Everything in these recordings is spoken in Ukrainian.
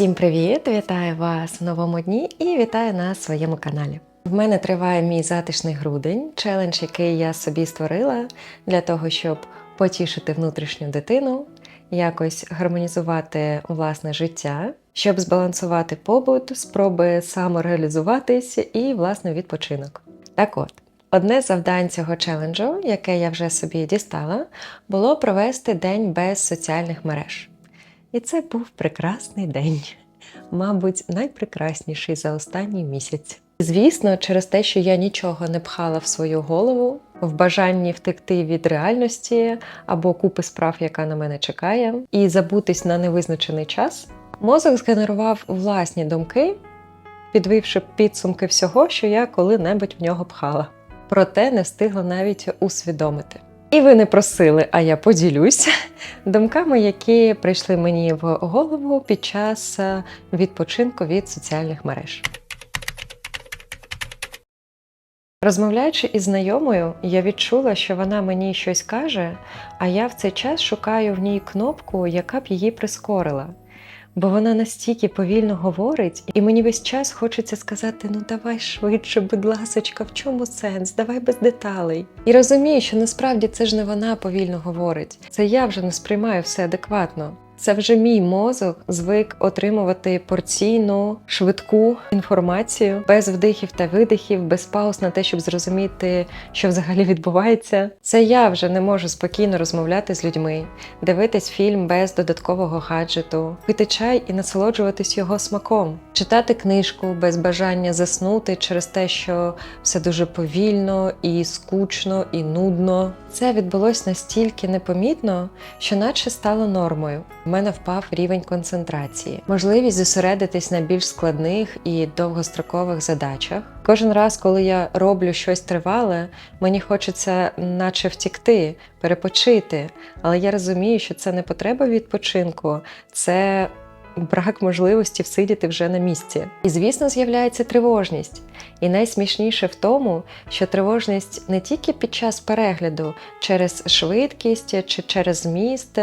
Всім привіт! Вітаю вас в новому дні і вітаю на своєму каналі. В мене триває мій затишний грудень, челендж, який я собі створила для того, щоб потішити внутрішню дитину, якось гармонізувати власне життя, щоб збалансувати побут, спроби самореалізуватись і власне відпочинок. Так от. Одне з завдань цього челенджу, яке я вже собі дістала, було провести день без соціальних мереж. І це був прекрасний день, мабуть, найпрекрасніший за останній місяць. Звісно, через те, що я нічого не пхала в свою голову, в бажанні втекти від реальності або купи справ, яка на мене чекає, і забутись на невизначений час, мозок згенерував власні думки, підвівши підсумки всього, що я коли-небудь в нього пхала. Проте не встигла навіть усвідомити. І ви не просили, а я поділюсь думками, які прийшли мені в голову під час е, відпочинку від соціальних мереж. Розмовляючи із знайомою, я відчула, що вона мені щось каже, а я в цей час шукаю в ній кнопку, яка б її прискорила. Бо вона настільки повільно говорить, і мені весь час хочеться сказати: ну давай швидше, будь ласочка, в чому сенс? Давай без деталей. І розумію, що насправді це ж не вона повільно говорить. Це я вже не сприймаю все адекватно. Це вже мій мозок звик отримувати порційну, швидку інформацію без вдихів та видихів, без пауз на те, щоб зрозуміти, що взагалі відбувається. Це я вже не можу спокійно розмовляти з людьми, дивитись фільм без додаткового гаджету, пити чай і насолоджуватись його смаком, читати книжку без бажання заснути через те, що все дуже повільно і скучно і нудно. Це відбулось настільки непомітно, що наче стало нормою. Мене впав рівень концентрації, можливість зосередитись на більш складних і довгострокових задачах. Кожен раз, коли я роблю щось тривале, мені хочеться, наче втікти, перепочити. Але я розумію, що це не потреба відпочинку, це брак можливості всидіти вже на місці. І, звісно, з'являється тривожність. І найсмішніше в тому, що тривожність не тільки під час перегляду через швидкість, чи через зміст,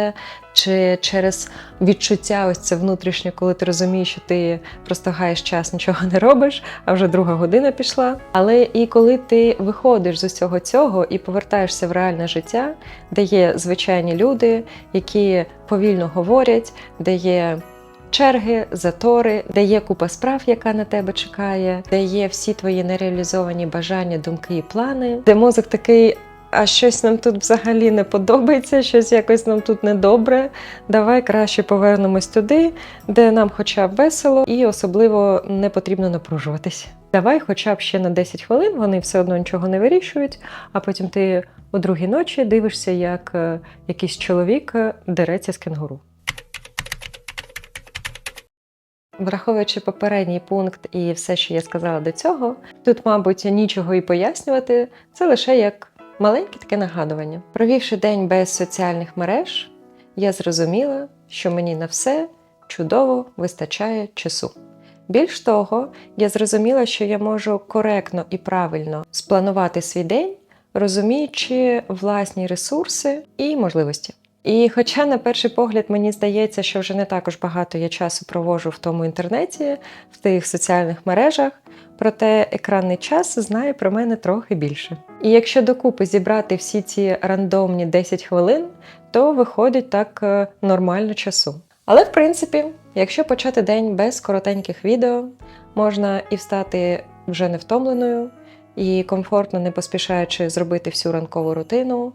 чи через відчуття ось це внутрішнє, коли ти розумієш, що ти просто гаєш час, нічого не робиш, а вже друга година пішла. Але і коли ти виходиш з усього цього і повертаєшся в реальне життя, де є звичайні люди, які повільно говорять, де є черги, затори, де є купа справ, яка на тебе чекає, де є всі твої нереалізовані бажання, думки і плани, де мозок такий. А щось нам тут взагалі не подобається, щось якось нам тут недобре. Давай краще повернемось туди, де нам хоча б весело і особливо не потрібно напружуватись. Давай, хоча б ще на 10 хвилин, вони все одно нічого не вирішують, а потім ти у другій ночі дивишся, як е, якийсь чоловік е, дереться з кенгуру. Враховуючи попередній пункт і все, що я сказала до цього, тут, мабуть, нічого і пояснювати, це лише як маленьке таке нагадування. Провівши день без соціальних мереж, я зрозуміла, що мені на все чудово вистачає часу. Більш того, я зрозуміла, що я можу коректно і правильно спланувати свій день, розуміючи власні ресурси і можливості. І хоча на перший погляд мені здається, що вже не також багато я часу провожу в тому інтернеті, в тих соціальних мережах, проте екранний час знає про мене трохи більше. І якщо докупи зібрати всі ці рандомні 10 хвилин, то виходить так е, нормально часу. Але в принципі, якщо почати день без коротеньких відео, можна і встати вже не втомленою, і комфортно, не поспішаючи зробити всю ранкову рутину.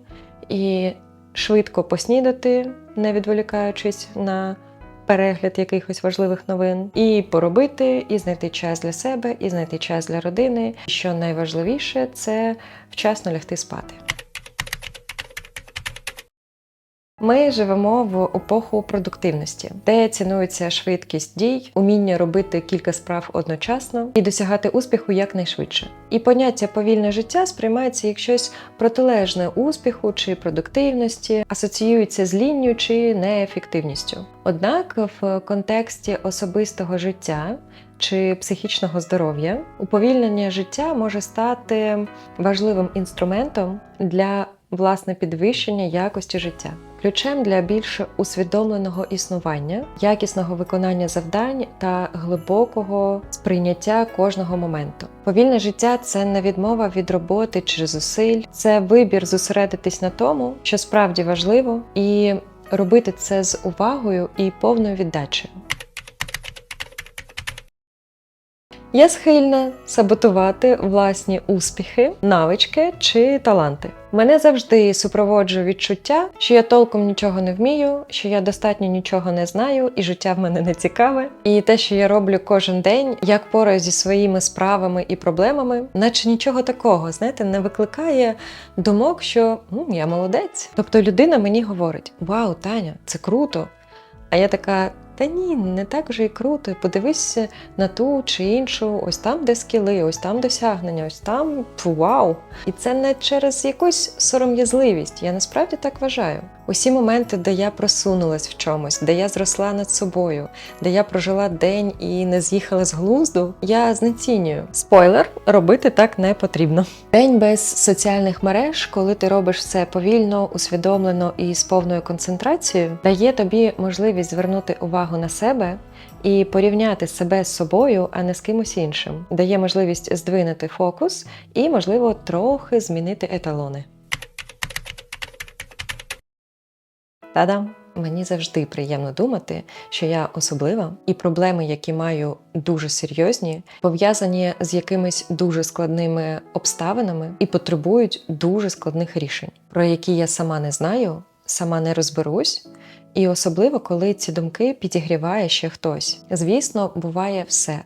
і швидко поснідати, не відволікаючись на перегляд якихось важливих новин, і поробити, і знайти час для себе, і знайти час для родини. Що найважливіше, це вчасно лягти спати. Ми живемо в епоху продуктивності, де цінується швидкість дій, уміння робити кілька справ одночасно і досягати успіху якнайшвидше. І поняття повільне життя сприймається як щось протилежне успіху чи продуктивності, асоціюється з лінню чи неефективністю. Однак в контексті особистого життя чи психічного здоров'я уповільнення життя може стати важливим інструментом для власне підвищення якості життя. Ключем для більш усвідомленого існування, якісного виконання завдань та глибокого сприйняття кожного моменту. Повільне життя це не відмова від роботи чи зусиль, це вибір зосередитись на тому, що справді важливо, і робити це з увагою і повною віддачею. Я схильна саботувати власні успіхи, навички чи таланти. Мене завжди супроводжує відчуття, що я толком нічого не вмію, що я достатньо нічого не знаю, і життя в мене не цікаве. І те, що я роблю кожен день, як пораю зі своїми справами і проблемами, наче нічого такого, знаєте, не викликає думок, що «М, я молодець. Тобто людина мені говорить: Вау, Таня, це круто! А я така. Та ні, не так вже і круто. Подивись на ту чи іншу, ось там, де скіли, ось там досягнення, ось там вау. І це не через якусь сором'язливість. Я насправді так вважаю. Усі моменти, де я просунулась в чомусь, де я зросла над собою, де я прожила день і не з'їхала з глузду, я знецінюю. Спойлер, робити так не потрібно. День без соціальних мереж, коли ти робиш все повільно, усвідомлено і з повною концентрацією, дає тобі можливість звернути увагу на себе і порівняти себе з собою, а не з кимось іншим. Дає можливість здвинути фокус і, можливо, трохи змінити еталони. Та-дам! Мені завжди приємно думати, що я особлива, і проблеми, які маю дуже серйозні, пов'язані з якимись дуже складними обставинами і потребують дуже складних рішень, про які я сама не знаю, сама не розберусь. І особливо, коли ці думки підігріває ще хтось. Звісно, буває все.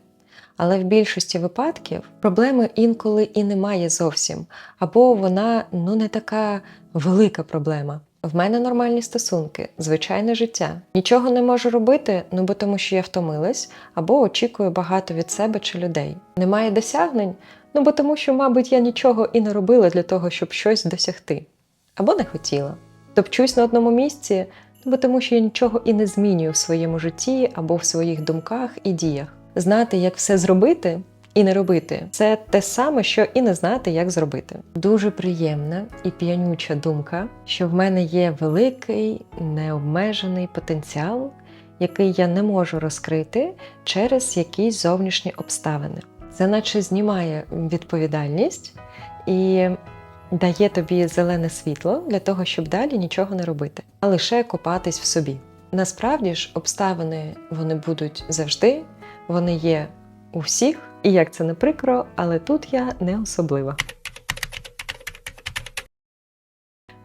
Але в більшості випадків проблеми інколи і немає зовсім, або вона ну не така велика проблема. В мене нормальні стосунки, звичайне життя. Нічого не можу робити, ну бо тому що я втомилась, або очікую багато від себе чи людей. Немає досягнень, ну бо тому що, мабуть, я нічого і не робила для того, щоб щось досягти, або не хотіла. Топчусь на одному місці, ну бо тому що я нічого і не змінюю в своєму житті або в своїх думках і діях. Знати, як все зробити, і не робити це те саме, що і не знати, як зробити. Дуже приємна і п'янюча думка, що в мене є великий необмежений потенціал, який я не можу розкрити через якісь зовнішні обставини. Це наче знімає відповідальність і дає тобі зелене світло для того, щоб далі нічого не робити, а лише копатись в собі. Насправді ж, обставини вони будуть завжди, вони є у всіх, і як це не прикро, але тут я не особлива.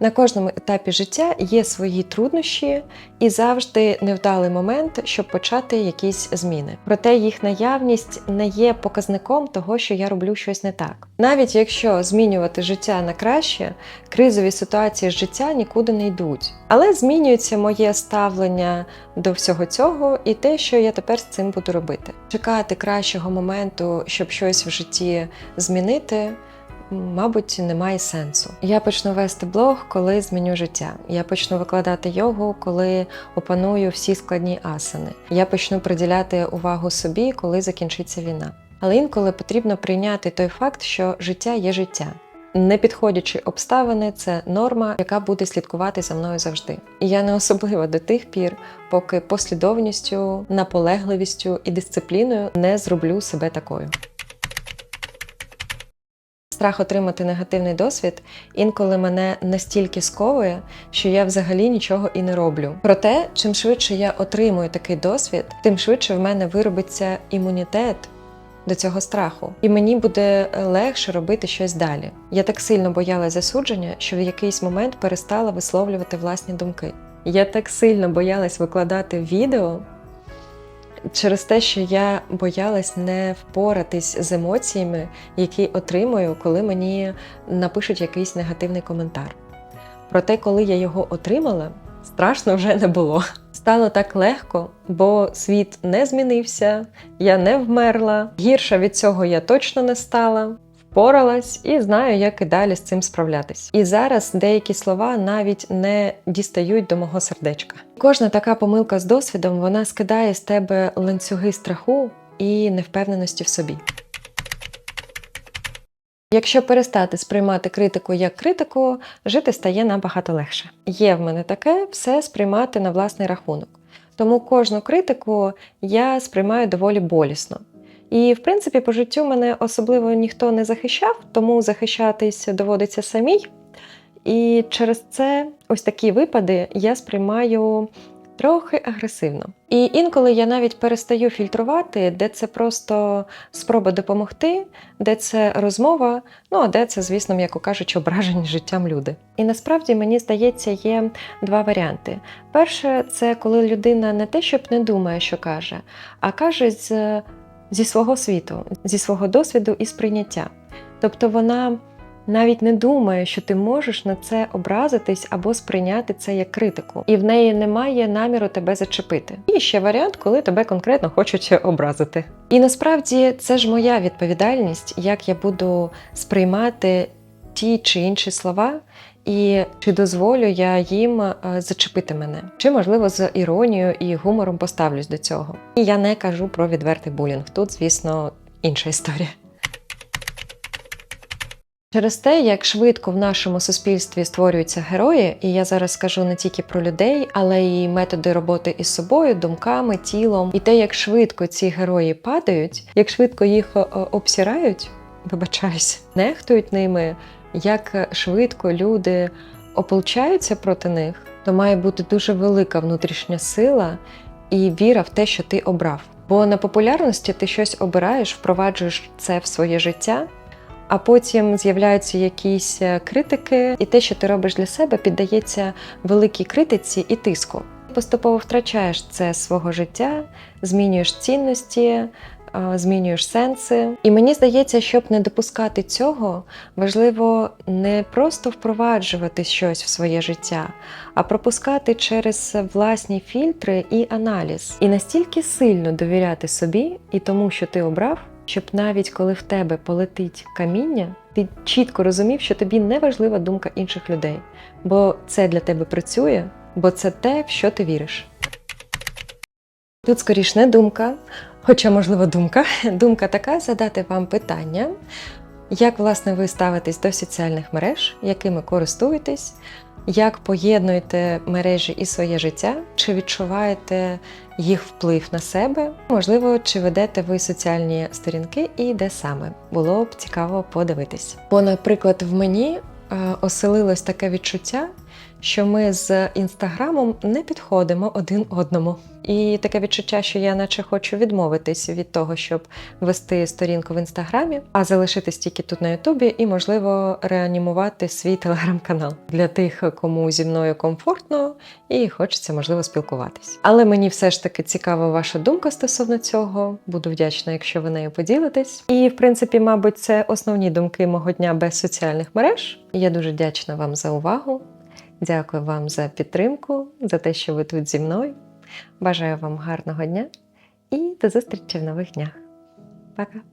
На кожному етапі життя є свої труднощі і завжди невдалий момент, щоб почати якісь зміни. Проте їх наявність не є показником того, що я роблю щось не так. Навіть якщо змінювати життя на краще, кризові ситуації з життя нікуди не йдуть. Але змінюється моє ставлення до всього цього і те, що я тепер з цим буду робити. Чекати кращого моменту, щоб щось в житті змінити. Мабуть, немає сенсу. Я почну вести блог, коли зміню життя. Я почну викладати йогу, коли опаную всі складні асани. Я почну приділяти увагу собі, коли закінчиться війна. Але інколи потрібно прийняти той факт, що життя є життя. Непідходячі обставини це норма, яка буде слідкувати за мною завжди. І я не особлива до тих пір, поки послідовністю, наполегливістю і дисципліною не зроблю себе такою. Страх отримати негативний досвід інколи мене настільки сковує, що я взагалі нічого і не роблю. Проте, чим швидше я отримую такий досвід, тим швидше в мене виробиться імунітет до цього страху, і мені буде легше робити щось далі. Я так сильно боялась засудження, що в якийсь момент перестала висловлювати власні думки. Я так сильно боялась викладати відео через те, що я боялась не впоратись з емоціями, які отримую, коли мені напишуть якийсь негативний коментар. Проте, коли я його отримала, страшно вже не було. Стало так легко, бо світ не змінився, я не вмерла, гірша від цього я точно не стала. Впоралась і знаю, як і далі з цим справлятись. І зараз деякі слова навіть не дістають до мого сердечка. Кожна така помилка з досвідом вона скидає з тебе ланцюги страху і невпевненості в собі. Якщо перестати сприймати критику як критику, жити стає набагато легше. Є в мене таке все сприймати на власний рахунок. Тому кожну критику я сприймаю доволі болісно. І, в принципі, по життю мене особливо ніхто не захищав, тому захищатись доводиться самій. І через це ось такі випади я сприймаю трохи агресивно. І інколи я навіть перестаю фільтрувати, де це просто спроба допомогти, де це розмова, ну а де це, звісно, м'яко кажучи, ображені життям люди. І насправді мені здається, є два варіанти. Перше, це коли людина не те, щоб не думає, що каже, а каже з, зі свого світу, зі свого досвіду і сприйняття. Тобто вона навіть не думає, що ти можеш на це образитись або сприйняти це як критику, і в неї немає наміру тебе зачепити. І ще варіант, коли тебе конкретно хочуть образити. І насправді це ж моя відповідальність, як я буду сприймати ті чи інші слова. І чи дозволю я їм е, зачепити мене, чи можливо з іронією і гумором поставлюсь до цього. І я не кажу про відвертий булінг. Тут, звісно, інша історія. Через те, як швидко в нашому суспільстві створюються герої, і я зараз скажу не тільки про людей, але й методи роботи із собою, думками, тілом, і те, як швидко ці герої падають, як швидко їх е, обсирають, вибачаюсь, нехтують ними, як швидко люди ополчаються проти них, то має бути дуже велика внутрішня сила і віра в те, що ти обрав. Бо на популярності ти щось обираєш, впроваджуєш це в своє життя а потім з'являються якісь е, критики, і те, що ти робиш для себе, піддається великій критиці і тиску. Поступово втрачаєш це свого життя, змінюєш цінності, змінюєш сенси. І мені здається, щоб не допускати цього, важливо не просто впроваджувати щось в своє життя, а пропускати через власні фільтри і аналіз, і настільки сильно довіряти собі і тому, що ти обрав щоб навіть коли в тебе полетить каміння, ти чітко розумів, що тобі не важлива думка інших людей, бо це для тебе працює, бо це те, в що ти віриш. Тут скоріш не думка, хоча, можливо, думка. Думка така задати вам питання, як власне ви ставитесь до соціальних мереж, якими користуєтесь, як поєднуєте мережі і своє життя, чи відчуваєте їх вплив на себе? Можливо, чи ведете ви соціальні сторінки і де саме? Було б цікаво подивитись. Бо, наприклад, в мені оселилось таке відчуття, що ми з інстаграмом не підходимо один одному. І таке відчуття, що я наче хочу відмовитись від того, щоб вести сторінку в інстаграмі, а залишитись тільки тут на Ютубі і, можливо, реанімувати свій телеграм-канал для тих, кому зі мною комфортно і хочеться, можливо, спілкуватись. Але мені все ж таки цікава ваша думка стосовно цього. Буду вдячна, якщо ви нею поділитесь. І, в принципі, мабуть, це основні думки мого дня без соціальних мереж. Я дуже вдячна вам за увагу. Дякую вам за підтримку, за те, що ви тут зі мною. Бажаю вам гарного дня і до зустрічі в нових днях. Пока!